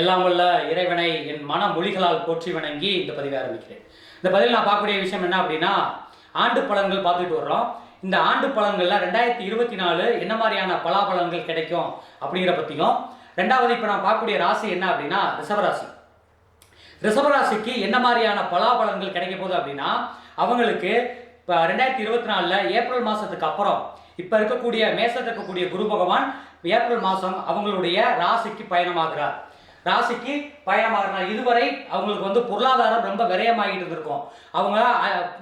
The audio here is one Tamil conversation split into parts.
எல்லாம் வல்ல இறைவனை என் மன மொழிகளால் போற்றி வணங்கி இந்த பதிவை ஆரம்பிக்கிறேன். இந்த பதிவில் நான் பார்க்கக்கூடிய விஷயம் என்ன அப்படின்னா ஆண்டு பலன்கள் பார்த்துட்டு வர்றோம். இந்த ஆண்டு பலன்கள்ல ரெண்டாயிரத்தி இருபத்தி நாலு என்ன மாதிரியான பலாபலன்கள் கிடைக்கும் அப்படிங்கிற பற்றியும் ரெண்டாவது இப்போ நான் பார்க்கக்கூடிய ராசி என்ன அப்படின்னா ரிஷபராசி. ரிஷபராசிக்கு என்ன மாதிரியான பலாபலன்கள் கிடைக்க போகுது அப்படின்னா அவங்களுக்கு இப்போ ரெண்டாயிரத்தி இருபத்தி நாலில் ஏப்ரல் மாதத்துக்கு அப்புறம் இப்போ இருக்கக்கூடிய மேசத்தில் இருக்கக்கூடிய குரு பகவான் ஏப்ரல் மாதம் அவங்களுடைய ராசிக்கு பயணமாகிறார். ராசிக்கு பயணமாகிறார் இதுவரை அவங்களுக்கு வந்து பொருளாதாரம் ரொம்ப விரயமாகிட்டு இருந்திருக்கும். அவங்க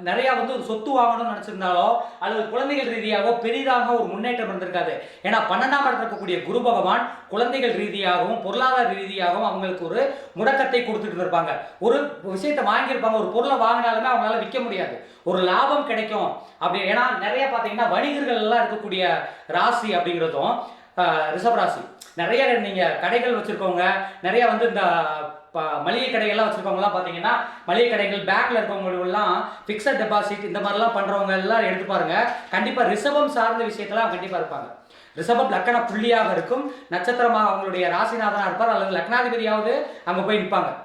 நிறையா வந்து சொத்து வாங்கணும்னு நினச்சிருந்தாலோ அல்லது குழந்தைகள் ரீதியாகவோ பெரிதாக ஒரு முன்னேற்றம் இருந்திருக்காது. ஏன்னா பன்னெண்டாம் இடத்துல இருக்கக்கூடிய குரு பகவான் குழந்தைகள் ரீதியாகவும் பொருளாதார ரீதியாகவும் அவங்களுக்கு ஒரு முடக்கத்தை கொடுத்துட்டு இருப்பாங்க ஒரு விஷயத்தை வாங்கியிருப்பாங்க ஒரு பொருளை வாங்கினாலுமே அவங்களால விற்க முடியாது. ஒரு லாபம் கிடைக்கும். அப்படி ஏன்னா நிறைய பார்த்தீங்கன்னா வணிகர்கள் எல்லாம் இருக்கக்கூடிய ராசி அப்படிங்கிறதும் ஆஹ், ராசி. நிறைய நீங்கள் கடைகள் வச்சுருக்கவங்க நிறைய வந்து இந்த ப- மளிகை கடைகள்லாம் வச்சுருக்கவங்கலாம் பார்த்தீங்கன்னா மளிகை கடைகள் பேக்கில் இருக்கவங்களுக்கெல்லாம் ஃபிக்ஸட் டெபாசிட் இந்த மாதிரிலாம் பண்ணுறவங்க எல்லாம் எடுத்து பாருங்க. கண்டிப்பாக ரிசபம் சார்ந்த விஷயத்தெல்லாம் கண்டிப்பாக இருப்பாங்க. ரிஷபம் லக்கண புள்ளியாக இருக்கும். நட்சத்திரமாக அவங்களுடைய ராசிநாதனாக இருப்பார். அல்லது லக்னாதிபதியாவது அங்கே போய் நிற்பாங்க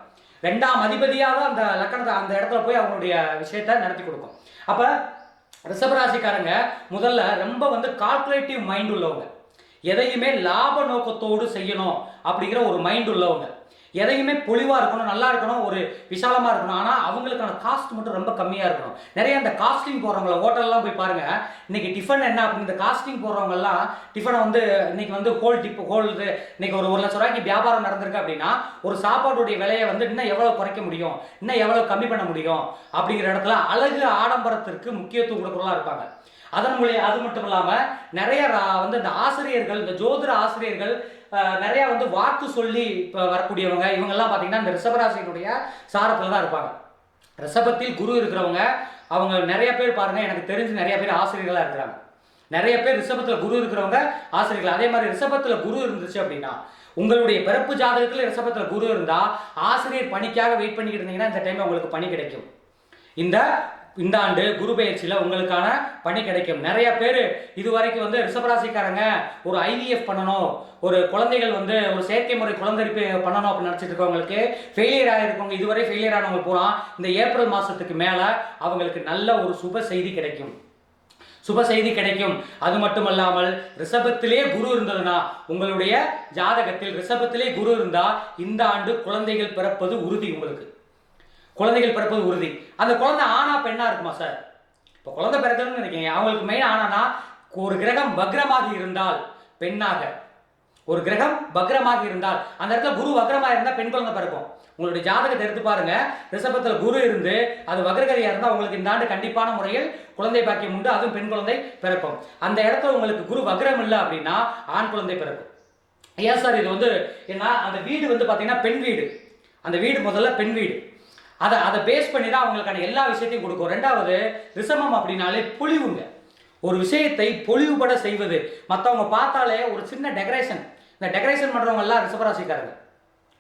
ரெண்டாம் அதிபதியாக அந்த லக்கணத்தை அந்த இடத்துல போய் அவங்களுடைய விஷயத்த நடத்தி கொடுக்கும். அப்போ ரிஷபராசிக்காரங்க முதல்ல ரொம்ப வந்து கால்குலேட்டிவ் மைண்ட் உள்ளவங்க. எதையுமே லாப நோக்கத்தோடு செய்யணும் அப்படிங்கிற ஒரு மைண்ட் உள்ளவங்க. எதையுமே பொலிவாக இருக்கணும் நல்லா இருக்கணும் ஒரு விசாலமாக இருக்கணும். ஆனால் அவங்களுக்கான காஸ்ட் மட்டும் ரொம்ப கம்மியாக இருக்கணும். நிறைய அந்த காஸ்டிங் போடுறவங்கள ஹோட்டல்லாம் போய் பாருங்க. இன்றைக்கி டிஃபன் என்ன அப்படின்னு இந்த காஸ்டிங் போடுறவங்கலாம் டிஃபனை வந்து இன்னைக்கு வந்து ஹோல் டிப் ஹோல் இது இன்றைக்கி ஒரு ஒரு லட்ச ரூபாய்க்கு வியாபாரம் நடந்திருக்கு அப்படின்னா ஒரு சாப்பாடுடைய விலையை வந்து இன்னும் எவ்வளோ குறைக்க முடியும்? இன்னும் எவ்வளோ கம்மி பண்ண முடியும்? அப்படிங்கிற இடத்துல அழகு ஆடம்பரத்திற்கு முக்கியத்துவம் கொடுக்குறவங்களா இருப்பாங்க. அதன் மூலியம் அது மட்டும் இல்லாமல் நிறைய ரா- வந்து இந்த ஆசிரியர்கள் இந்த ஜோதிட ஆசிரியர்கள் நிறையா நிறைய வந்து வாக்கு சொல்லி இப்போ வரக்கூடியவங்க இவங்கெல்லாம் பார்த்தீங்கன்னா இந்த ரிஷபராசியினுடைய சாரத்தில் தான் இருப்பாங்க. ரிஷபத்தில் குரு இருக்கிறவங்க அவங்க நிறைய பேர் பாருங்கள் எனக்கு தெரிஞ்சு நிறைய பேர் ஆசிரியர்களாக இருக்கிறாங்க. நிறைய பேர் ரிஷபத்தில் குரு இருக்கிறவங்க ஆசிரியர்கள். அதே மாதிரி ரிஷபத்தில் குரு இருந்துச்சு அப்படின்னா உங்களுடைய பிறப்பு ஜாதகத்தில் ரிஷபத்தில் குரு இருந்தால் ஆசிரியர் பணிக்காக வெயிட் பண்ணிக்கிட்டு இருந்தீங்கன்னா இந்த டைம் உங்களுக்கு பணி கிடைக்கும். இந்த இந்த ஆண்டு குரு பயிற்சியில் உங்களுக்கான பணி கிடைக்கும். நிறைய பேர் இது வரைக்கும் வந்து ரிஷபராசிக்காரங்க ஒரு ஐவிஎஃப் பண்ணணும் ஒரு குழந்தைகள் வந்து ஒரு செயற்கை முறை குழந்தைப்பு பண்ணணும் அப்படின்னு நினச்சிட்டு இருக்கவங்களுக்கு ஃபெயிலியர் ஆகிருக்கவங்க இதுவரை ஃபெயிலியர் ஆனவங்க பூரா இந்த ஏப்ரல் மாதத்துக்கு மேலே அவங்களுக்கு நல்ல ஒரு சுப செய்தி கிடைக்கும். சுப செய்தி கிடைக்கும். அது மட்டுமல்லாமல் ரிஷபத்திலே குரு இருந்ததுன்னா உங்களுடைய ஜாதகத்தில் ரிஷபத்திலே குரு இருந்தால் இந்த ஆண்டு குழந்தைகள் பிறப்பது உறுதி உங்களுக்கு. குழந்தைகள் பிறப்பது உறுதி. அந்த குழந்தை ஆனா பெண்ணா இருக்குமா சார் இப்போ குழந்தை பிறக்கணும்னு நினைக்கிறீங்க. அவங்களுக்கு மெயின் ஆனானா ஒரு கிரகம் வக்ரமாக இருந்தால் பெண்ணாக. ஒரு கிரகம் வக்ரமாக இருந்தால். அந்த இடத்துல குரு வக்ரமாக இருந்தால் பெண் குழந்தை பிறக்கும். உங்களுடைய ஜாதகத்தை எடுத்து பாருங்க. ரிஷபத்தில் குரு இருந்து அது வக்ரகதியாக இருந்தால் உங்களுக்கு இந்த ஆண்டு கண்டிப்பான முறையில் குழந்தை பாக்கியம் உண்டு. அதுவும் பெண் குழந்தை பிறக்கும். அந்த இடத்துல உங்களுக்கு குரு வக்ரம் இல்லை அப்படின்னா ஆண் குழந்தை பிறக்கும். ஏன் சார் இது வந்து ஏன்னா அந்த வீடு வந்து பார்த்தீங்கன்னா பெண் வீடு. அந்த வீடு முதல்ல பெண் வீடு. அதை அதை பேஸ் பண்ணி தான் அவங்களுக்கான எல்லா விஷயத்தையும் கொடுக்கும். ரெண்டாவது ரிசமம் அப்படின்னாலே பொலிவுங்க. ஒரு விஷயத்தை பொழிவுபட செய்வது. மற்றவங்க பார்த்தாலே ஒரு சின்ன டெக்கரேஷன் இந்த டெக்கரேஷன் பண்ணுறவங்க எல்லாம் ரிசபராசிக்காரங்க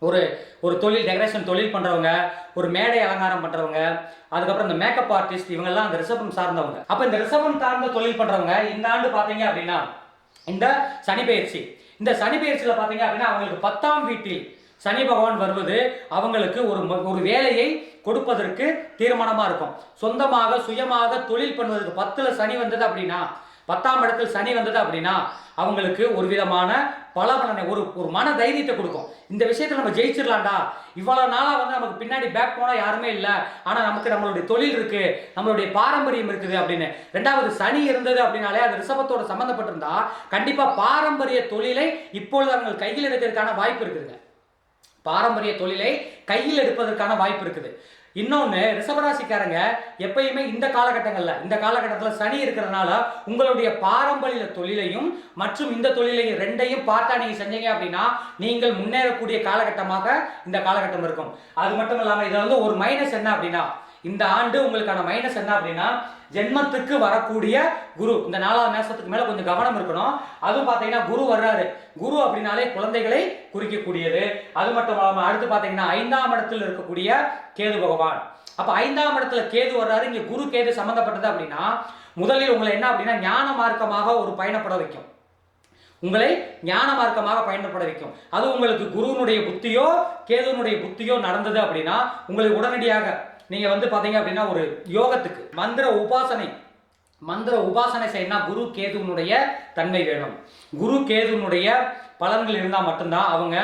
ஒரு ஒரு தொழில் டெக்கரேஷன் தொழில் பண்ணுறவங்க ஒரு மேடை அலங்காரம் பண்ணுறவங்க அதுக்கப்புறம் இந்த மேக்கப் ஆர்டிஸ்ட் இவங்கெல்லாம் அந்த ரிசபம் சார்ந்தவங்க. அப்போ இந்த ரிசபம் சார்ந்த தொழில் பண்ணுறவங்க இந்த ஆண்டு பார்த்தீங்க அப்படின்னா இந்த சனி பயிற்சி. இந்த சனி பயிற்சியில் பார்த்தீங்க அப்படின்னா அவங்களுக்கு பத்தாம் வீட்டில் சனி பகவான் வருவது அவங்களுக்கு ஒரு ஒரு வேலையை கொடுப்பதற்கு தீர்மானமாக இருக்கும். சொந்தமாக சுயமாக தொழில் பண்ணுவதற்கு பத்தில் சனி வந்தது அப்படின்னா பத்தாம் இடத்தில் சனி வந்தது அப்படின்னா அவங்களுக்கு ஒரு விதமான பலபலனை ஒரு ஒரு மன தைரியத்தை கொடுக்கும். இந்த விஷயத்தில் நம்ம ஜெயிச்சிடலாம்டா இவ்வளோ நாளாக வந்து நமக்கு பின்னாடி பேக் போனால் யாருமே இல்லை. ஆனால் நமக்கு நம்மளுடைய தொழில் இருக்குது நம்மளுடைய பாரம்பரியம் இருக்குது அப்படின்னு. ரெண்டாவது சனி இருந்தது அப்படின்னாலே அது ரிஷபத்தோட சம்மந்தப்பட்டிருந்தா கண்டிப்பாக பாரம்பரிய தொழிலை இப்பொழுது அவங்க கையில் இருக்கிறதுக்கான வாய்ப்பு இருக்குதுங்க. பாரம்பரிய தொழிலை கையில் எடுப்பதற்கான வாய்ப்பு இருக்குது. இன்னொன்று ரிஷபராசிக்காரங்க எப்பயுமே இந்த காலகட்டங்களில் இந்த காலகட்டத்தில் சனி இருக்கிறதுனால உங்களுடைய பாரம்பரிய தொழிலையும் மற்றும் இந்த தொழிலையும் ரெண்டையும் பார்த்தா நீங்கள் செஞ்சீங்க அப்படின்னா நீங்கள் முன்னேறக்கூடிய காலகட்டமாக இந்த காலகட்டம் இருக்கும். அது மட்டும் இல்லாமல் இதில் வந்து ஒரு மைனஸ் என்ன அப்படின்னா இந்த ஆண்டு உங்களுக்கான மைனஸ் என்ன அப்படின்னா ஜென்மத்துக்கு வரக்கூடிய குரு. இந்த நாலாவது மேசத்துக்கு மேல கொஞ்சம் கவனம் இருக்கணும். அதுவும் பார்த்தீங்கன்னா குரு வர்றாரு. குரு அப்படின்னாலே குழந்தைகளை குறிக்கக்கூடியது. அது மட்டும் இல்லாமல் அடுத்து பார்த்தீங்கன்னா ஐந்தாம் இடத்தில் இருக்கக்கூடிய கேது பகவான். அப்ப ஐந்தாம் இடத்துல கேது வர்றாரு. இங்க குரு கேது சம்பந்தப்பட்டது அப்படின்னா முதலில் உங்களை என்ன அப்படின்னா ஞான மார்க்கமாக ஒரு பயணப்பட வைக்கும். உங்களை ஞான மார்க்கமாக பயன்பட வைக்கும். அது உங்களுக்கு குருவினுடைய புத்தியோ கேதுவனுடைய புத்தியோ நடந்தது அப்படின்னா உங்களுக்கு உடனடியாக நீங்கள் வந்து பார்த்தீங்க அப்படின்னா ஒரு யோகத்துக்கு மந்திர உபாசனை. மந்திர உபாசனை செய்யணும்னா குரு கேதுனுடைய தன்மை வேணும். குரு கேதுனுடைய பலன்கள் இருந்தால் மட்டும்தான் அவங்க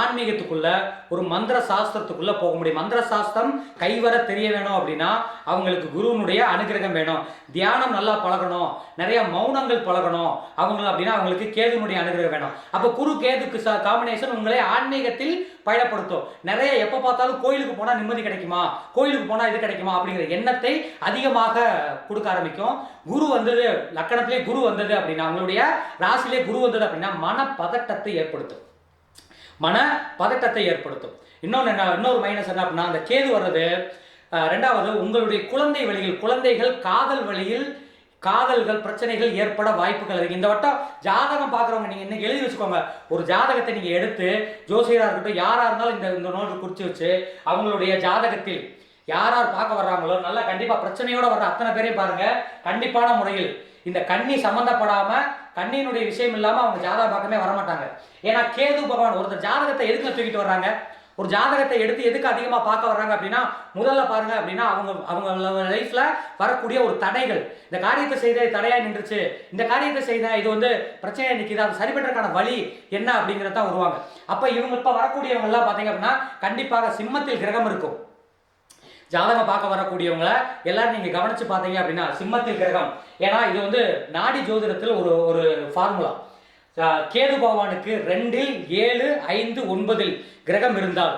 ஆன்மீகத்துக்குள்ள ஒரு மந்திர சாஸ்திரத்துக்குள்ளே போக முடியும். மந்திர சாஸ்திரம் கைவர தெரிய வேணும் அப்படின்னா அவங்களுக்கு குருவினுடைய அனுகிரகம் வேணும். தியானம் நல்லா பழகணும். நிறைய மௌனங்கள் பழகணும். அவங்கள அப்படின்னா அவங்களுக்கு கேதுனுடைய அனுகிரகம் வேணும். அப்போ குரு கேதுக்கு காம்பினேஷன் உங்களை ஆன்மீகத்தில் பயணப்படுத்தும். நிறைய எப்போ பார்த்தாலும் கோயிலுக்கு போனால் நிம்மதி கிடைக்குமா? கோயிலுக்கு போனால் இது கிடைக்குமா? அப்படிங்கிற எண்ணத்தை அதிகமாக கொடுக்க ஆரம்பிக்கும். குரு வந்தது லக்கணத்திலே குரு வந்தது அப்படின்னா அவங்களுடைய ராசிலே குரு வந்தது அப்படின்னா மன பதட்டத்தை ஏற்படுத்தும். மன பதட்டத்தை ஏற்படுத்தும். இன்னொன்று என்ன இன்னொரு மைனஸ் என்ன அப்படின்னா அந்த கேது வர்றது ரெண்டாவது உங்களுடைய குழந்தை வழியில் குழந்தைகள் காதல் வழியில் காதல்கள் பிரச்சனைகள் ஏற்பட வாய்ப்புகள் இருக்கு இந்த வட்டம் ஜாதகம் பார்க்குறவங்க நீங்கள் இன்னைக்கு எழுதி வச்சுக்கோங்க. ஒரு ஜாதகத்தை நீங்கள் எடுத்து ஜோசியராக இருக்கட்டும் யாராக இருந்தாலும் இந்த இந்த நோட்டு குறித்து வச்சு அவங்களுடைய ஜாதகத்தில் யார் யார் பார்க்க வர்றாங்களோ நல்லா கண்டிப்பாக பிரச்சனையோடு வர்ற அத்தனை பேரையும் பாருங்க. கண்டிப்பான முறையில் இந்த கண்ணி சம்மந்தப்படாம கண்ணியினுடைய விஷயம் இல்லாமல் அவங்க ஜாதக பக்கமே வரமாட்டாங்க. ஏன்னா கேது பகவான் ஒருத்தர் ஜாதகத்தை எதுக்கு தூக்கிட்டு வர்றாங்க? ஒரு ஜாதகத்தை எடுத்து எதுக்கு அதிகமாக பார்க்க வர்றாங்க அப்படின்னா முதல்ல பாருங்க அப்படின்னா அவங்க அவங்க லைஃப்ல வரக்கூடிய ஒரு தடைகள். இந்த காரியத்தை செய்த தடையா நின்றுச்சு. இந்த காரியத்தை செய்த இது வந்து பிரச்சனையா நிற்கிது அது சரிபடுறதுக்கான வழி என்ன அப்படிங்கிறத தான் வருவாங்க அப்போ இவங்க இப்போ வரக்கூடியவங்க எல்லாம் பார்த்தீங்க அப்படின்னா கண்டிப்பாக சிம்மத்தில் கிரகம் இருக்கும். ஜாதகம் பார்க்க வரக்கூடியவங்களை எல்லாரும் நீங்க கவனிச்சு பார்த்தீங்க அப்படின்னா சிம்மத்தில் கிரகம். ஏன்னா இது வந்து நாடி ஜோதிடத்தில் ஒரு ஒரு ஃபார்முலா கேது பகவானுக்கு ரெண்டில் ஏழு ஐந்து ஒன்பதில் கிரகம் இருந்தால்.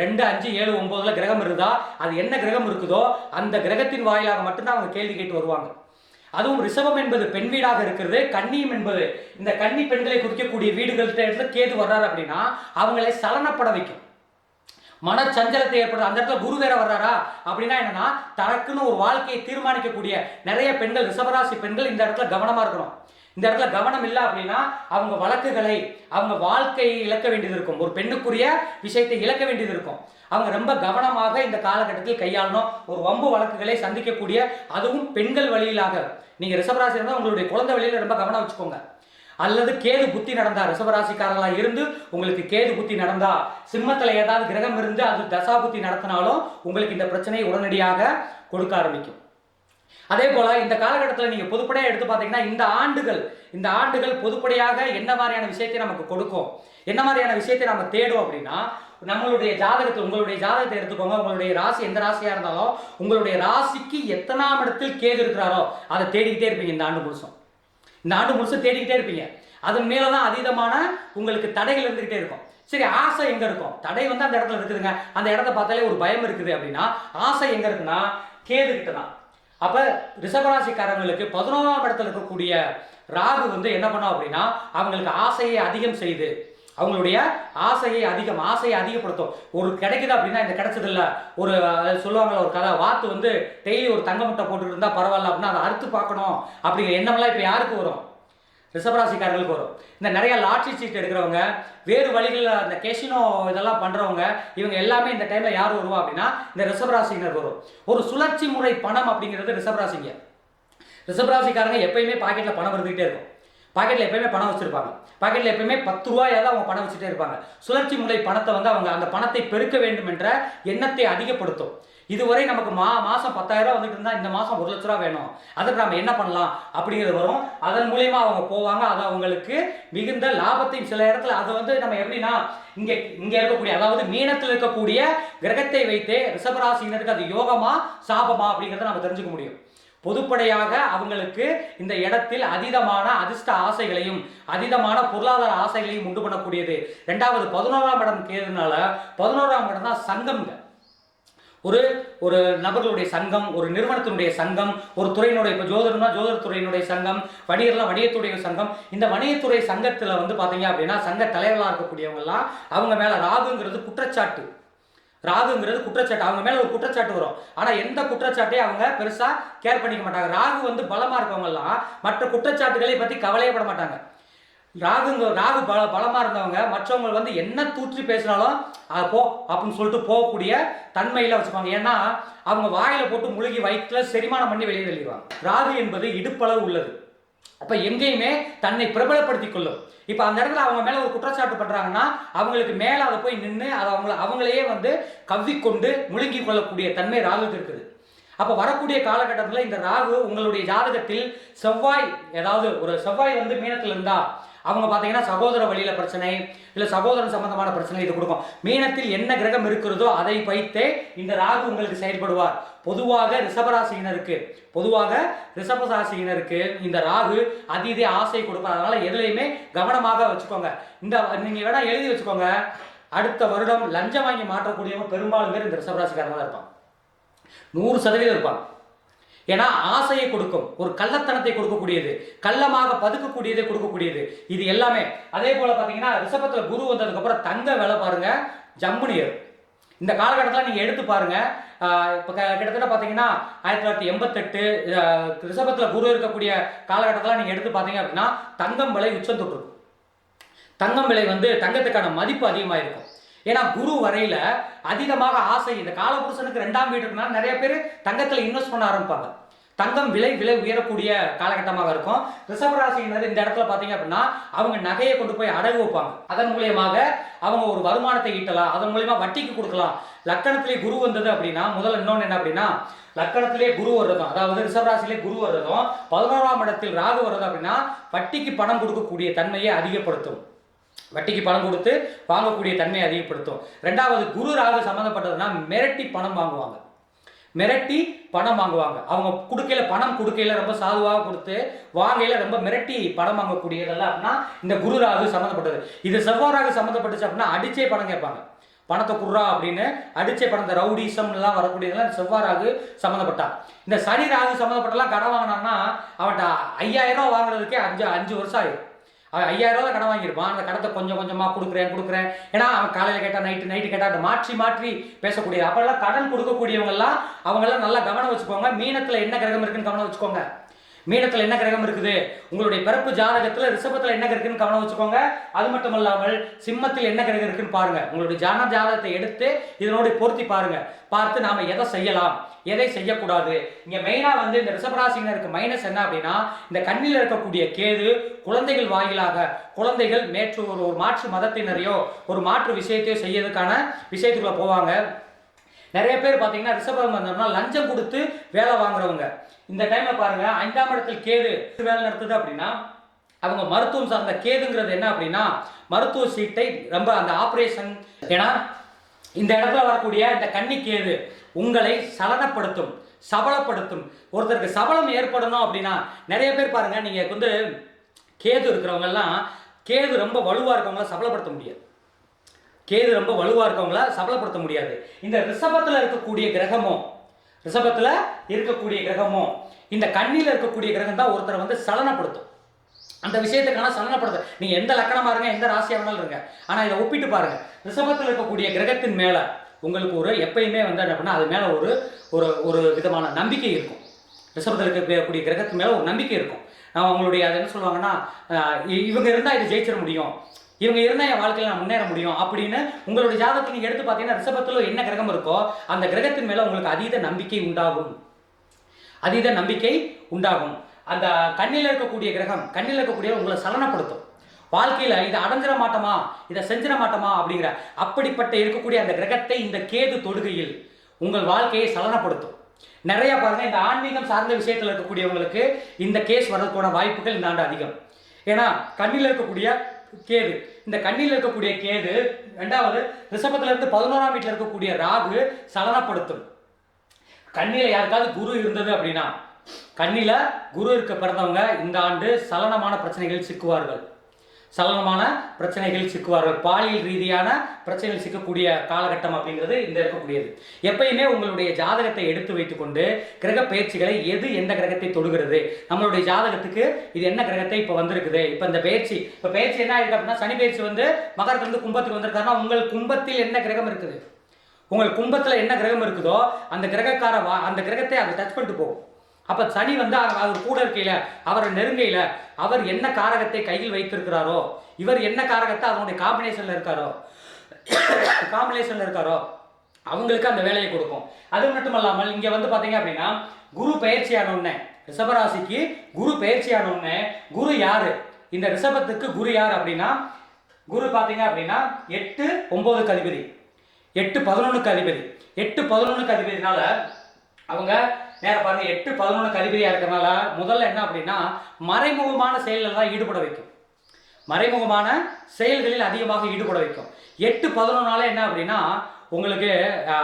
ரெண்டு அஞ்சு ஏழு ஒன்பதுல கிரகம் இருந்தா அது என்ன கிரகம் இருக்குதோ அந்த கிரகத்தின் வாயிலாக மட்டும்தான் அவங்க கேள்வி கேட்டு வருவாங்க. அதுவும் ரிஷபம் என்பது பெண் வீடாக இருக்கிறது கன்னியும் என்பது. இந்த கன்னி பெண்களை குறிக்கக்கூடிய வீடுகள்கிட்ட கேது வர்றாரு அப்படின்னா அவங்களை சலனப்பட வைக்கும். மனச்சஞ்சலத்தை ஏற்படுது அந்த இடத்துல குரு வேற வர்றாரா? அப்படின்னா என்னன்னா தனக்குன்னு ஒரு வாழ்க்கையை தீர்மானிக்கக்கூடிய நிறைய பெண்கள் ரிஷபராசி பெண்கள் இந்த இடத்துல கவனமா இருக்கணும். இந்த இடத்துல கவனம் இல்லை அப்படின்னா அவங்க வழக்குகளை அவங்க வாழ்க்கையை இழக்க வேண்டியது இருக்கும். ஒரு பெண்ணுக்குரிய விஷயத்தை இழக்க வேண்டியது இருக்கும். அவங்க ரொம்ப கவனமாக இந்த காலகட்டத்தில் கையாளணும். ஒரு வம்பு வழக்குகளை சந்திக்கக்கூடிய அதுவும் பெண்கள் வழியிலாக. நீங்க ரிஷபராசி இருந்தால் உங்களுடைய குழந்தை வழியில ரொம்ப கவனம் வச்சுக்கோங்க. அல்லது கேது புத்தி நடந்தா ரிஷபராசிக்காரங்களா இருந்து உங்களுக்கு கேது புத்தி நடந்தா சிம்மத்தில் ஏதாவது கிரகம் இருந்து அது தசா புத்தி நடத்தினாலும் உங்களுக்கு இந்த பிரச்சனையை உடனடியாக கொடுக்க ஆரம்பிக்கும். அதே போல இந்த காலகட்டத்தில் நீங்க பொதுப்படையா எடுத்து பார்த்தீங்கன்னா இந்த ஆண்டுகள் இந்த ஆண்டுகள் பொதுப்படையாக என்ன மாதிரியான விஷயத்தை நமக்கு கொடுக்கும் என்ன மாதிரியான விஷயத்தை நம்ம தேடும் அப்படின்னா நம்மளுடைய ஜாதகத்தை உங்களுடைய ஜாதகத்தை எடுத்துக்கோங்க உங்களுடைய ராசி எந்த ராசியா இருந்தாலும் உங்களுடைய ராசிக்கு எத்தனாம் இடத்தில் கேது இருக்கிறாரோ அதை தேடிக்கிட்டே இருப்பீங்க இந்த ஆண்டு முழுசும். இந்த ஆண்டு தேடிக்கிட்டே இருப்பீங்க. அதன் மேல தான் அதீதமான உங்களுக்கு தடைகள் இருந்துகிட்டே இருக்கும். சரி ஆசை எங்க இருக்கும்? தடை வந்து அந்த இடத்துல இருக்குதுங்க. அந்த இடத்த பார்த்தாலே ஒரு பயம் இருக்குது அப்படின்னா ஆசை எங்க இருக்குன்னா கேது கிட்ட தான். அப்ப ரிஷபராசிக்காரங்களுக்கு பதினோராம் இடத்துல இருக்கக்கூடிய ராகு வந்து என்ன பண்ணும் அப்படின்னா அவங்களுக்கு ஆசையை அதிகம் செய்து அவங்களுடைய ஆசையை அதிகம் ஆசையை அதிகப்படுத்தும். ஒரு கிடைக்குது அப்படின்னா இந்த கிடைச்சதில்ல. ஒரு சொல்லுவாங்களா ஒரு கதை வாத்து வந்து டெய்லி ஒரு தங்க முட்டை போட்டுட்டு இருந்தால் பரவாயில்ல அப்படின்னா அதை அறுத்து பார்க்கணும். அப்படிங்கிற எண்ணமெல்லாம் இப்போ யாருக்கு வரும்? ரிஷபராசிக்காரர்களுக்கு வரும். இந்த நிறைய லாட்ரி சீட் எடுக்கிறவங்க வேறு வழிகளில் அந்த கெஷினோ இதெல்லாம் பண்ணுறவங்க இவங்க எல்லாமே இந்த டைமில் யார் வருவா அப்படின்னா இந்த ரிஷபராசினர் வரும். ஒரு சுழற்சி முறை பணம் அப்படிங்கிறது ரிஷபராசிங்க. ரிஷபராசிக்காரங்க எப்பயுமே பாக்கெட்டில் பணம் இருந்துகிட்டே இருக்கும். பாக்கெட்டில் எப்பயுமே பணம் வச்சுருப்பாங்க. பாக்கெட்டில் எப்பயுமே பத்து ரூபாயாவது அவங்க பணம் வச்சுட்டே இருப்பாங்க. சுழற்சி முறை பணத்தை வந்து அவங்க அந்த பணத்தை பெருக்க வேண்டும் என்ற எண்ணத்தை அதிகப்படுத்தும். இதுவரை நமக்கு மா மாதம் பத்தாயிரம் வந்துட்டு இருந்தால் இந்த மாதம் ஒரு லட்ச ரூபா வேணும். அதுக்கு நம்ம என்ன பண்ணலாம்? அப்படிங்கிறது வரும். அதன் மூலயமா அவங்க போவாங்க. அது அவங்களுக்கு மிகுந்த லாபத்தையும் சில இடத்துல அது வந்து நம்ம எப்படின்னா இங்கே இங்கே இருக்கக்கூடிய அதாவது மீனத்தில் இருக்கக்கூடிய கிரகத்தை வைத்தே ரிஷபராசினருக்கு அது யோகமா சாபமா அப்படிங்கிறத நம்ம தெரிஞ்சுக்க முடியும். பொதுப்படையாக அவங்களுக்கு இந்த இடத்தில் அதீதமான அதிர்ஷ்ட ஆசைகளையும் அதீதமான பொருளாதார ஆசைகளையும் உண்டு பண்ணக்கூடியது. ரெண்டாவது பதினோராம் இடம் கேதுனால பதினோராம் இடம் தான் சங்கம்ங்க. ஒரு ஒரு நபர்களுடைய சங்கம் ஒரு நிறுவனத்தினுடைய சங்கம் ஒரு துறையினுடைய இப்போ ஜோதிடம்னா ஜோதிடர் துறையினுடைய சங்கம் வணிகர்லாம் வணிகத்துடைய சங்கம். இந்த வணிகத்துறை சங்கத்தில் வந்து பார்த்தீங்க அப்படின்னா சங்க தலைவர்களாக இருக்கக்கூடியவங்கலாம் அவங்க மேலே ராகுங்கிறது குற்றச்சாட்டு. ராகுங்கிறது குற்றச்சாட்டு. அவங்க மேலே ஒரு குற்றச்சாட்டு வரும். ஆனால் எந்த குற்றச்சாட்டையும் அவங்க பெருசாக கேர் பண்ணிக்க மாட்டாங்க. ராகு வந்து பலமாக இருக்கவங்கலாம் மற்ற குற்றச்சாட்டுகளை பற்றி கவலையப்பட மாட்டாங்க. ராகுங்க ராகு பல பலமாக இருந்தவங்க மற்றவங்க வந்து என்ன தூற்றி பேசினாலும் அது போ அப்படின்னு சொல்லிட்டு போகக்கூடிய தன்மையில் வச்சுப்பாங்க. ஏன்னா அவங்க வாயில போட்டு முழுகி வயிற்றுல செரிமானம் பண்ணி வெளியே வெளியிடுவாங்க ராகு என்பது இடுப்பளவு உள்ளது. அப்ப எங்கேயுமே தன்னை பிரபலப்படுத்திக் கொள்ளும். இப்போ அந்த இடத்துல அவங்க மேல ஒரு குற்றச்சாட்டு பண்றாங்கன்னா அவங்களுக்கு மேல அதை போய் நின்று அதை அவங்கள அவங்களையே வந்து கவ்விக்கொண்டு முழுங்கி கொள்ளக்கூடிய தன்மை ராகுக்கு இருக்குது. அப்போ வரக்கூடிய காலகட்டத்தில் இந்த ராகு உங்களுடைய ஜாதகத்தில் செவ்வாய் ஏதாவது ஒரு செவ்வாய் வந்து மீனத்தில் இருந்தா அவங்க பார்த்தீங்கன்னா சகோதர வழியில் பிரச்சனை இல்லை சகோதரன் சம்பந்தமான பிரச்சனை இது கொடுக்கும். மீனத்தில் என்ன கிரகம் இருக்கிறதோ அதை வைத்தே இந்த ராகு உங்களுக்கு செயல்படுவார். பொதுவாக ரிஷபராசியினருக்கு பொதுவாக ரிஷபராசியினருக்கு இந்த ராகு அதீதே ஆசை கொடுப்பார். அதனால் எதுலையுமே கவனமாக வச்சுக்கோங்க. இந்த நீங்கள் வேணா எழுதி வச்சுக்கோங்க. அடுத்த வருடம் லஞ்சம் வாங்கி மாற்றக்கூடியவங்க பெரும்பாலும் பேர் இந்த ரிஷபராசிக்காரங்க தான் நூறு சதவீதம் இருப்பான் ஏன்னா ஆசையை கொடுக்கும். ஒரு கள்ளத்தனத்தை கொடுக்கக்கூடியது. கள்ளமாக பதுக்கக்கூடியதை கொடுக்கக்கூடியது. இது எல்லாமே. அதே போல பார்த்தீங்கன்னா ரிஷபத்தில் குரு வந்ததுக்கு அப்புறம் தங்க வேலை பாருங்க ஜம்முனி இந்த காலகட்டத்தில் நீங்கள் எடுத்து பாருங்க. இப்போ கிட்டத்தட்ட பார்த்தீங்கன்னா ஆயிரத்தி தொள்ளாயிரத்தி எண்பத்தெட்டு ரிஷபத்தில் குரு இருக்கக்கூடிய காலகட்டத்தில் நீங்கள் எடுத்து பார்த்தீங்க அப்படின்னா தங்கம் விலை உச்சம் தொட்டிருக்கும் தங்கம் விலை வந்து தங்கத்துக்கான மதிப்பு அதிகமாக இருக்கும் ஏன்னா குரு வரையில அதிகமாக ஆசை இந்த காலபுருஷனுக்கு ரெண்டாம் வீடு இருக்குன்னா நிறைய பேர் தங்கத்தில் இன்வெஸ்ட் பண்ண ஆரம்பிப்பாங்க. தங்கம் விலை விலை உயரக்கூடிய காலகட்டமாக இருக்கும். ரிஷபராசியினர் இந்த இடத்துல பார்த்தீங்க அப்படின்னா அவங்க நகையை கொண்டு போய் அடகு வைப்பாங்க. அதன் மூலியமாக அவங்க ஒரு வருமானத்தை ஈட்டலாம் அதன் மூலியமா வட்டிக்கு கொடுக்கலாம். லக்கணத்திலே குரு வந்தது அப்படின்னா முதல்ல இன்னொன்று என்ன அப்படின்னா லக்கணத்திலே குரு வர்றதும் அதாவது ரிஷபராசியிலே குரு வர்றதும் பதினோராம் இடத்தில் ராகு வர்றது அப்படின்னா வட்டிக்கு பணம் கொடுக்கக்கூடிய தன்மையை அதிகப்படுத்தும். வட்டிக்கு பணம் கொடுத்து வாங்கக்கூடிய தன்மையை அதிகப்படுத்தும். ரெண்டாவது குரு ராகு சம்மந்தப்பட்டதுன்னா மிரட்டி பணம் வாங்குவாங்க. மிரட்டி பணம் வாங்குவாங்க. அவங்க கொடுக்கையில பணம் கொடுக்கையில ரொம்ப சாதுவாக கொடுத்து வாங்கையில ரொம்ப மிரட்டி பணம் வாங்கக்கூடியதெல்லாம் அப்படின்னா இந்த குரு ராகு சம்மந்தப்பட்டது இது செவ்வாய் சம்மந்தப்பட்டுச்சு அப்படின்னா அடிச்சே பணம் கேட்பாங்க. பணத்தை குர்ரா அப்படின்னு அடிச்சே பணம். இந்த ரவுடிசம்லாம் வரக்கூடியதெல்லாம் செவ்வாறாகு சம்மந்தப்பட்டான் இந்த சனி ராகு சம்மந்தப்பட்டெல்லாம் கடன் வாங்கினான்னா அவன்கிட்ட ஐயாயிரம் ரூபா வாங்குறதுக்கே அஞ்சு அஞ்சு வருஷம் ஆயிடும் அவன் ஐயாயிரம் ரூபா கடன் வாங்கியிருப்பான். அந்த கடத்தை கொஞ்சம் கொஞ்சமாக கொடுக்குறேன் கொடுக்குறேன். ஏன்னா அவன் காலையில் கேட்டால் நைட்டு நைட்டு கேட்டால் அதை மாற்றி மாற்றி பேசக்கூடிய அப்போல்லாம் கடன் கொடுக்கக்கூடியவங்கெல்லாம் அவங்கெல்லாம் நல்லா கவனம் வச்சுக்கோங்க. மீனத்தில் என்ன கிரகம் இருக்குன்னு கவனம் வச்சுக்கோங்க. மீனத்தில் என்ன கிரகம் இருக்குது? உங்களுடைய பிறப்பு ஜாதகத்தில் ரிஷபத்தில் என்ன இருக்குன்னு கவனம் வச்சுக்கோங்க. அது மட்டும் இல்லாமல் சிம்மத்தில் என்ன கிரகம் இருக்குன்னு பாருங்க. உங்களுடைய ஜான ஜாதகத்தை எடுத்து இதனோடு பொருத்தி பாருங்க. பார்த்து நாம எதை செய்யலாம்? எதை செய்யக்கூடாது? இங்க மெயினா வந்து இந்த ரிஷபராசினருக்கு மைனஸ் என்ன அப்படின்னா இந்த கண்ணில் இருக்கக்கூடிய கேது குழந்தைகள் வாயிலாக குழந்தைகள் மேற்று ஒரு ஒரு மாற்று மதத்தினரையோ ஒரு மாற்று விஷயத்தையோ செய்யறதுக்கான விஷயத்துக்குள்ள போவாங்க. நிறைய பேர் பார்த்தீங்கன்னா ரிஷபம் வந்தோம்னா லஞ்சம் கொடுத்து வேலை வாங்குறவங்க. இந்த டைம்ல பாருங்க ஐந்தாம் இடத்தில் கேது. வேலை நடத்துது அப்படின்னா அவங்க மருத்துவம் சார்ந்த கேதுங்கிறது என்ன அப்படின்னா மருத்துவ சீட்டை ரொம்ப அந்த ஆப்ரேஷன் ஏன்னா இந்த இடத்துல வரக்கூடிய இந்த கன்னி கேது உங்களை சலனப்படுத்தும் சபலப்படுத்தும். ஒருத்தருக்கு சபலம் ஏற்படணும் அப்படின்னா நிறைய பேர் பாருங்க நீங்க வந்து கேது இருக்கிறவங்க எல்லாம் கேது ரொம்ப வலுவாக இருக்கவங்களாம் சபலப்படுத்த முடியாது. கேது ரொம்ப வலுவாக இருக்கவங்கள சபலப்படுத்த முடியாது. இந்த ரிஷபத்தில் இருக்கக்கூடிய கிரகமோ ரிஷபத்தில் இருக்கக்கூடிய கிரகமோ இந்த கண்ணியில் இருக்கக்கூடிய கிரகம் தான் ஒருத்தரை வந்து சலனப்படுத்தும். அந்த விஷயத்துக்கான சலனப்படுத்த நீங்கள் எந்த லக்கணமாக இருங்க எந்த ராசியா வேணாலும் இருங்க. ஆனால் இதை ஒப்பிட்டு பாருங்க. ரிஷபத்தில் இருக்கக்கூடிய கிரகத்தின் மேலே உங்களுக்கு ஒரு எப்பயுமே வந்து என்ன பண்ணா அது மேலே ஒரு ஒரு ஒரு விதமான நம்பிக்கை இருக்கும். ரிஷபத்தில் இருக்கக்கூடிய கிரகத்தின் மேலே ஒரு நம்பிக்கை இருக்கும். அவங்களுடைய அது என்ன சொல்லுவாங்கன்னா இவங்க இருந்தால் இதை ஜெயிச்சிட முடியும். இவங்க இருந்தால் என் வாழ்க்கையில் நான் முன்னேற முடியும் அப்படின்னு உங்களுடைய ஜாதகத்தை நீங்கள் எடுத்து பார்த்தீங்கன்னா ரிஷபத்தில் என்ன கிரகம் இருக்கோ அந்த கிரகத்தின் மேலே உங்களுக்கு அதீத நம்பிக்கை உண்டாகும். அதீத நம்பிக்கை உண்டாகும். அந்த கண்ணில் இருக்கக்கூடிய கிரகம் கண்ணில் இருக்கக்கூடிய உங்களை சலனப்படுத்தும். வாழ்க்கையில் இதை அடைஞ்சிட மாட்டோமா? இதை செஞ்சிட மாட்டோமா? அப்படிங்கிற அப்படிப்பட்ட இருக்கக்கூடிய அந்த கிரகத்தை இந்த கேது தொடுகையில் உங்கள் வாழ்க்கையை சலனப்படுத்தும். நிறைய பாருங்க இந்த ஆன்மீகம் சார்ந்த விஷயத்தில் இருக்கக்கூடியவங்களுக்கு இந்த கேஸ் வர்றதுக்கான வாய்ப்புகள் இந்த ஆண்டு அதிகம். ஏன்னா கண்ணில் இருக்கக்கூடிய கேது. இந்த கண்ணில் இருக்கக்கூடிய கேது ரெண்டாவது ரிஷபத்துல இருந்து பதினோராம் வீட்டில் இருக்கக்கூடிய ராகு சலனப்படுத்தும். கண்ணில யாருக்காவது குரு இருந்தது அப்படின்னா கண்ணில குரு இருக்க பிறந்தவங்க இந்த ஆண்டு சலனமான பிரச்சனைகள் சிக்குவார்கள். சலனமான பிரச்சனைகள் சிக்குவார்கள். பாலியல் ரீதியான பிரச்சனைகள் சிக்கக்கூடிய காலகட்டம் அப்படிங்கிறது இந்த இருக்கக்கூடியது. எப்பயுமே உங்களுடைய ஜாதகத்தை எடுத்து வைத்துக்கொண்டு கிரக பயிற்சிகளை எது எந்த கிரகத்தை தொடுகிறது நம்மளுடைய ஜாதகத்துக்கு இது என்ன கிரகத்தை இப்போ வந்திருக்குது இப்போ இந்த பயிற்சி இப்போ பயிற்சி என்ன இருக்கு அப்படின்னா சனி பயிற்சி வந்து மகரத்திலிருந்து கும்பத்துக்கு வந்திருக்காருன்னா உங்கள் கும்பத்தில் என்ன கிரகம் இருக்குது? உங்கள் கும்பத்தில் என்ன கிரகம் இருக்குதோ அந்த கிரகக்கார வா அந்த கிரகத்தை அதை டச் பண்ணிட்டு போகும். அப்ப சனி வந்து அவர் அவர் கூட இருக்கையில அவர் நெருங்கையில அவர் என்ன காரகத்தை கையில் வைத்திருக்கிறாரோ இவர் என்ன காரகத்தை அதனுடைய காம்பினேஷன்ல இருக்காரோ காம்பினேஷன்ல இருக்காரோ அவங்களுக்கு அந்த வேலையை கொடுக்கும். அது மட்டும் இல்லாமல் இங்க வந்து பாத்தீங்க அப்படின்னா குரு பயிற்சியான உடனே ரிஷபராசிக்கு குரு பயிற்சியான உடனே குரு யாரு? இந்த ரிஷபத்துக்கு குரு யார் அப்படின்னா குரு பார்த்தீங்க அப்படின்னா எட்டு ஒன்பதுக்கு அதிபதி. எட்டு பதினொன்றுக்கு அதிபதி. எட்டு பதினொன்றுக்கு அதிபதினால அவங்க நேர பாருங்க எட்டு பதினொன்று அதிபதியாக இருக்கிறனால முதல்ல என்ன அப்படின்னா மறைமுகமான செயல்கள் தான் ஈடுபட வைக்கும். மறைமுகமான செயல்களில் அதிகமாக ஈடுபட வைக்கும். எட்டு பதினொன்னால என்ன அப்படின்னா உங்களுக்கு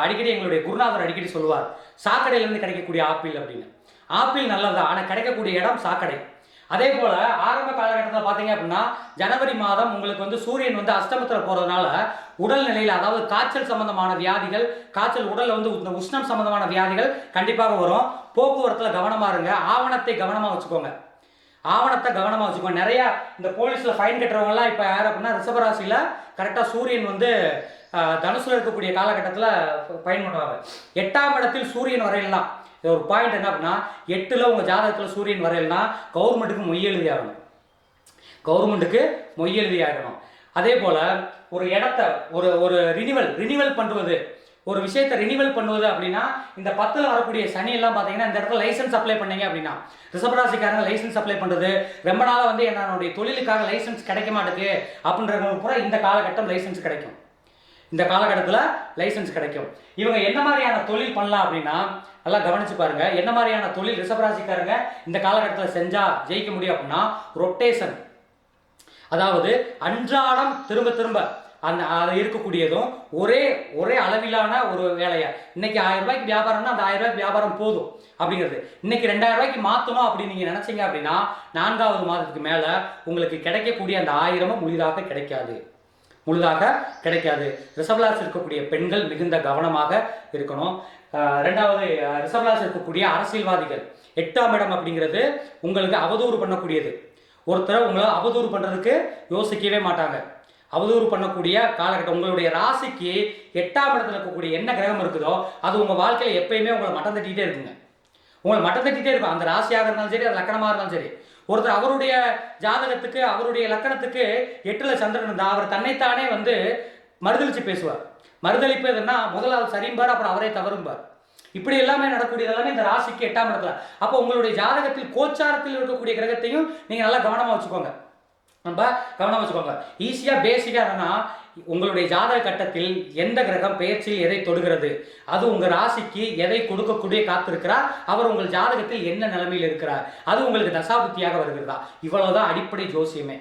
அடிக்கடி எங்களுடைய குருநாதர் அடிக்கடி சொல்லுவார் சாக்கடையிலேருந்து கிடைக்கக்கூடிய ஆப்பிள் அப்படின்னு. ஆப்பிள் நல்லது தான் ஆனால் கிடைக்கக்கூடிய இடம் சாக்கடை. அதே போல ஆரம்ப காலகட்டத்தில் பார்த்தீங்க அப்படின்னா ஜனவரி மாதம் உங்களுக்கு வந்து சூரியன் வந்து அஸ்தமத்தில் போகிறதுனால உடல்நிலையில் அதாவது காய்ச்சல் சம்பந்தமான வியாதிகள் காய்ச்சல் உடலில் வந்து இந்த உஷ்ணம் சம்பந்தமான வியாதிகள் கண்டிப்பாக வரும். போக்குவரத்தில் கவனமாக இருங்க. ஆவணத்தை கவனமாக வச்சுக்கோங்க. ஆவணத்தை கவனமாக வச்சுக்கோங்க. நிறைய இந்த போலீஸில் ஃபைன் கட்டுறவங்கலாம் இப்போ யார் அப்படின்னா ரிஷபராசியில் கரெக்டாக சூரியன் வந்து தனுசில் தனுசுல இருக்கக்கூடிய காலகட்டத்தில் ஃபைன் பண்ணுவாங்க எட்டாம் இடத்தில் சூரியன் வரையிலாம். இது ஒரு பாயிண்ட் என்ன அப்படின்னா எட்டில் உங்கள் ஜாதகத்தில் சூரியன் வரையலனா கவர்மெண்ட்டுக்கு மொய் எழுதி ஆகணும். கவர்மெண்ட்டுக்கு மொய் எழுதி ஆகணும். அதே போல் ஒரு இடத்த ஒரு ஒரு ரினிவல் ரினிவல் பண்ணுவது. ஒரு விஷயத்தை ரினிவல் பண்ணுவது அப்படின்னா இந்த பத்தில் வரக்கூடிய சனி எல்லாம் பார்த்தீங்கன்னா இந்த இடத்துல லைசன்ஸ் அப்ளை பண்ணீங்க அப்படின்னா ரிசபராசிக்காரங்க லைசன்ஸ் அப்ளை பண்ணுறது ரொம்ப நாளாக வந்து என்னுடைய தொழிலுக்காக லைசன்ஸ் கிடைக்க மாட்டேங்குது அப்படின்றவங்க பூரா இந்த காலகட்டம் லைசன்ஸ் கிடைக்கும். இந்த காலகட்டத்தில் லைசன்ஸ் கிடைக்கும். இவங்க என்ன மாதிரியான தொழில் பண்ணலாம் அப்படின்னா நல்லா கவனிச்சு பாருங்க. என்ன மாதிரியான தொழில் ரிசபராசிக்காரங்க இந்த காலகட்டத்தில் செஞ்சா ஜெயிக்க முடியும் அப்படின்னா ரொட்டேஷன் அதாவது அன்றாடம் திரும்ப திரும்ப அந்த அது இருக்கக்கூடியதும் ஒரே ஒரே அளவிலான ஒரு வேலையா. இன்னைக்கு ஆயிரம் ரூபாய்க்கு வியாபாரம்னா அந்த ஆயிரம் ரூபாய்க்கு வியாபாரம் போதும் அப்படிங்கிறது. இன்னைக்கு ரெண்டாயிரம் ரூபாய்க்கு மாற்றணும் அப்படின்னு நீங்கள் நினச்சிங்க அப்படின்னா நான்காவது மாதத்துக்கு மேலே உங்களுக்கு கிடைக்கக்கூடிய அந்த ஆயிரமும் முழுதாக கிடைக்காது. முழுதாக கிடைக்காது. ரிசர்வ்லாஸ் இருக்கக்கூடிய பெண்கள் மிகுந்த கவனமாக இருக்கணும். ரெண்டாவது ரிசர்வ்லாஸ் இருக்கக்கூடிய அரசியல்வாதிகள். எட்டாம் இடம் அப்படிங்கிறது உங்களுக்கு அவதூறு பண்ணக்கூடியது. ஒருத்தரை உங்களை அவதூறு பண்ணுறதுக்கு யோசிக்கவே மாட்டாங்க. அவதூறு பண்ணக்கூடிய காலகட்டம் உங்களுடைய ராசிக்கு எட்டாம் இடத்துல இருக்கக்கூடிய என்ன கிரகம் இருக்குதோ அது உங்கள் வாழ்க்கையில் எப்பயுமே உங்களை மட்டம் தட்டிகிட்டே இருக்குங்க. உங்களை மட்டம் தட்டிகிட்டே இருக்கும். அந்த ராசியாக இருந்தாலும் சரி அது லக்கணமாக இருந்தாலும் சரி. ஒருத்தர் அவருடைய ஜாதகத்துக்கு அவருடைய லக்கணத்துக்கு எட்டில் சந்திரன் இருந்தால் அவர் தன்னைத்தானே வந்து மறுதளிச்சு பேசுவார். மறுதளிப்பு எதுன்னா முதலாவது சரிம்பார் அப்புறம் அவரே தவறும்பார். இப்படி எல்லாமே நடக்கூடியது எல்லாமே இந்த ராசிக்கு எட்டாம் இடத்துல. அப்போ உங்களுடைய ஜாதகத்தில் கோச்சாரத்தில் இருக்கக்கூடிய கிரகத்தையும் நீங்கள் நல்லா கவனமாக வச்சுக்கோங்க. நம்ம கவனம் வச்சுக்கோங்க. ஈஸியாக பேசிக்காக என்னன்னா உங்களுடைய ஜாதக கட்டத்தில் எந்த கிரகம் பெயர்ச்சியில் எதை தொடுகிறது அது உங்கள் ராசிக்கு எதை கொடுக்கக்கூடிய காத்திருக்கிறார் அவர் உங்கள் ஜாதகத்தில் என்ன நிலைமையில் இருக்கிறார் அது உங்களுக்கு தசாபுத்தியாக வருகிறதா? இவ்வளவுதான் அடிப்படை ஜோசியமே.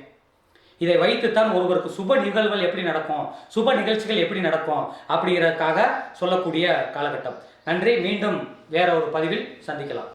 இதை வைத்துத்தான் ஒருவருக்கு சுப நிகழ்வுகள் எப்படி நடக்கும் சுப நிகழ்ச்சிகள் எப்படி நடக்கும் அப்படிங்கிறதுக்காக சொல்லக்கூடிய காலகட்டம். நன்றி மீண்டும் வேற ஒரு பதிவில் சந்திக்கலாம்.